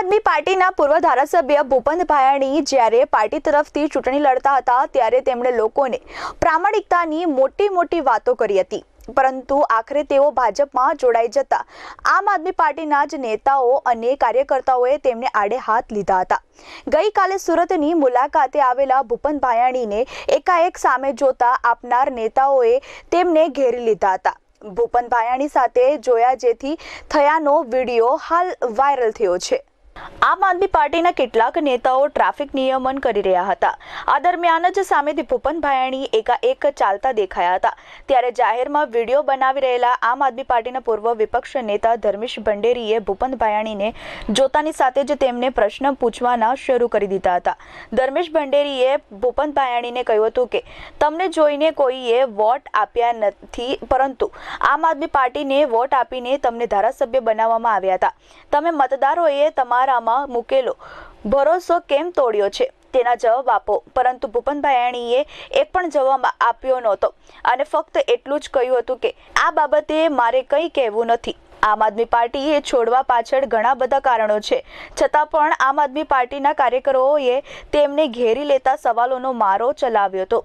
આદમી પાર્ટીના પૂર્વ ધારાસભ્ય ભૂપંત ભાયાણી જ્યારે પાર્ટી તરફથી ચૂંટણી લડતા હતા, ત્યારે તેમણે લોકોને પ્રામાણિકતાની મોટી મોટી વાતો કરી હતી. પરંતુ આખરે તેઓ ભાજપમાં જોડાઈ જતા. આમ આદમી પાર્ટીના જ નેતાઓ અને કાર્યકર્તાઓએ તેમને આડે હાથ લીધા હતા. ગઈકાલે સુરતની મુલાકાતે આવેલા ભૂપંત ભાયાણીને એકાએક સામે જોતા આપનાર નેતાઓએ તેમને ઘેરી લીધા હતા. ભૂપંત ભાયાણી સાથે જોયા જેથી થયાનો વીડિયો હાલ વાયરલ થયો છે. આમ આદમી પાર્ટીના કેટલાક નેતાઓ ટ્રાફિક નિયમન કરી રહ્યા હતા. આ દરમિયાન જ સામેથી ભૂપંત ભાયાણી એકાએક ચાલતા દેખાયા હતા. ત્યારે જાહેરમાં વીડિયો બનાવી રહેલા આમ આદમી પાર્ટીના પૂર્વ વિપક્ષ નેતા ધર્મેશ ભંડેરીએ ભૂપંત ભાયાણીને જોતાની સાથે જ તેમને પ્રશ્ન પૂછવાના શરૂ કરી દીધા હતા. ધર્મેશ ભંડેરીએ ભૂપંત ભાયાણીને કહ્યું હતું કે, તમને જોઈને કોઈએ વોટ આપ્યા નથી, પરંતુ આમ આદમી પાર્ટીને વોટ આપીને તમને ધારાસભ્ય બનાવવામાં આવ્યા હતા. તમે મતદારોએ તમારામાં મૂકેલો. ભરોસો કેમ તોડ્યો છે? તેના જવાબ આપો. પરંતુ ભૂપનભાઈ ભાયાણીએ એક પણ જવાબ આપ્યો નહોતો. અને ફક્ત એટલું જ કહ્યું હતું કે, આ બાબતે મારે કંઈ કહેવું નથી. આમ આદમી પાર્ટીએ છોડવા પાછળ ઘણા બધા કારણો છે. છતાં પણ આમ આદમી પાર્ટીના કાર્યકરોએ તેમને ઘેરી લેતા સવાલોનો મારો ચલાવ્યો હતો.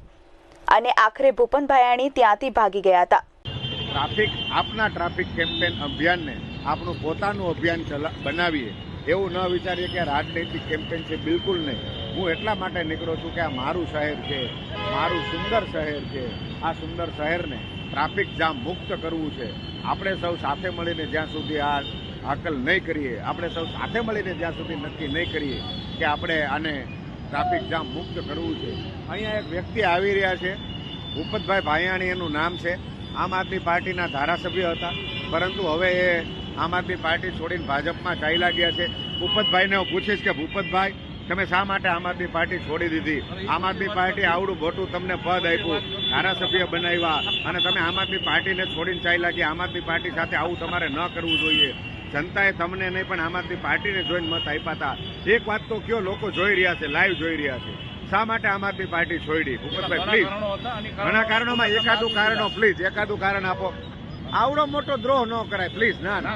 અને આખરે ભૂપનભાઈ ભાયાણી ત્યાંથી ભાગી ગયા હતા. ટ્રાફિક, આપના ટ્રાફિક કેમ્પેન અભિયાનને આપણું પોતાનું અભિયાન બનાવીએ. એવું ન વિચારીએ કે રાજનૈતિક કેમ્પેન છે, બિલકુલ નહીં. હું એટલા માટે નીકળો છું કે આ મારું શહેર છે, મારું સુંદર શહેર છે. આ સુંદર શહેરને ટ્રાફિક જામ મુક્ત કરવું છે. આપણે સૌ સાથે મળીને જ્યાં સુધી આ હાકલ નહીં કરીએ, આપણે સૌ સાથે મળીને જ્યાં સુધી નક્કી નહીં કરીએ કે આપણે આને ટ્રાફિક જામ મુક્ત કરવું છે. અહીંયા એક વ્યક્તિ આવી રહ્યા છે, ભૂપતભાઈ ભાયાણી એનું નામ છે. આમ આદમી પાર્ટીના ધારાસભ્ય હતા. પરંતુ હવે એ આમ આદમી પાર્ટી છોડીને ભાજપમાં ચાલ્યા ગયા છે. ભૂપતભાઈને હું પૂછીશ કે, ભૂપતભાઈ, તમે શા માટે આમ આદમી પાર્ટી છોડી દીધી? આમ આદમી પાર્ટી આવડું મોટું તમને પદ આપ્યું, ધારાસભ્ય બનાવ્યા અને તમે આમ આદમી પાર્ટીને છોડીને ચાલ્યા ગયા. આમ આદમી પાર્ટી સાથે આવું તમારે ન કરવું જોઈએ. જનતાએ તમને નહીં, પણ આમ આદમી પાર્ટીને જોઈને મત આપ્યા હતા. એક વાત તો કયો, લોકો જોઈ રહ્યા છે, લાઈવ જોઈ રહ્યા છે. શા માટે આમ આદમી પાર્ટી છોડી? ભૂપતભાઈ પ્લીઝ ઘણા કારણોમાં એકાદું કારણો પ્લીઝ એકાદું કારણ આપો. આવડો મોટો દ્રોહ ન કરાય પ્લીઝ ના ના.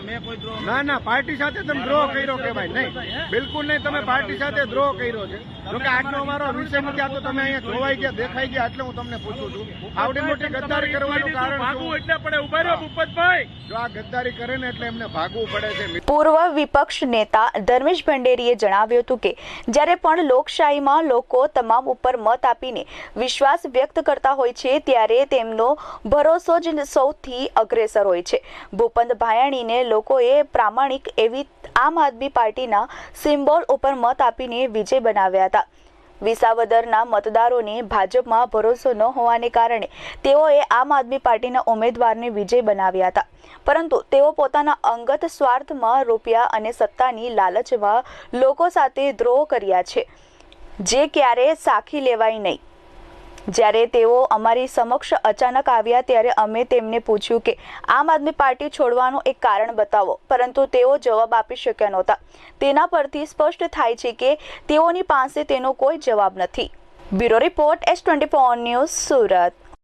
ના ના પાર્ટી સાથે તમે દ્રોહ કર્યો કહેવાય. નહીં બિલકુલ નહીં તમે પાર્ટી સાથે દ્રોહ કર્યો છે. જોકે આજનો અમારો વિષય નથી આ તો તમે અહીંયા જોવાઈ ગયા દેખાઈ ગયા એટલે હું તમને પૂછું છું. આવડી મોટી ગદ્દારી કરવાનું કારણ? એટલે પડે ઊભા રહ્યો ભૂપતભાઈ. જો આ ગદ્દારી કરે ને એટલે એમને ભાગવું પડે છે. પૂર્વ વિપક્ષ નેતા ધર્મેશ ભંડેરીએ જણાવ્યું હતું કે જ્યારે પણ લોકશાહીમાં લોકો તમામ ઉપર મત આપીને વિશ્વાસ વ્યક્ત કરતા હોય છે ત્યારે તેમનો ભરોસો જ સૌથી અગ્રેસર હોય છે. ભૂપંત ભાયાણીને લોકોએ પ્રામાણિક એવી આમ આદમી પાર્ટીના સિમ્બોલ ઉપર મત આપીને વિજય બનાવ્યા હતા. વિસાવદરના મતદારોને ભાજપમાં ભરોસો ન હોવાને કારણે તેઓએ આમ આદમી પાર્ટીના ઉમેદવારને વિજય બનાવ્યા હતા. પરંતુ તેઓ પોતાના અંગત સ્વાર્થમાં રૂપિયા અને સત્તાની લાલચમાં લોકો સાથે દ્રોહ કર્યા છે. જે ક્યારે સાખી લેવાય નહીં. જ્યારે તેઓ અમારી સમક્ષ અચાનક આવ્યા ત્યારે અમે તેમને પૂછ્યું કે, આમ આદમી પાર્ટી છોડવાનું એક કારણ બતાવો. પરંતુ તેઓ જવાબ આપી શક્યા નહોતા. તેના પરથી સ્પષ્ટ થાય છે કે, તેઓની પાસે તેનો કોઈ જવાબ નથી. Bureau report S twenty news Surat.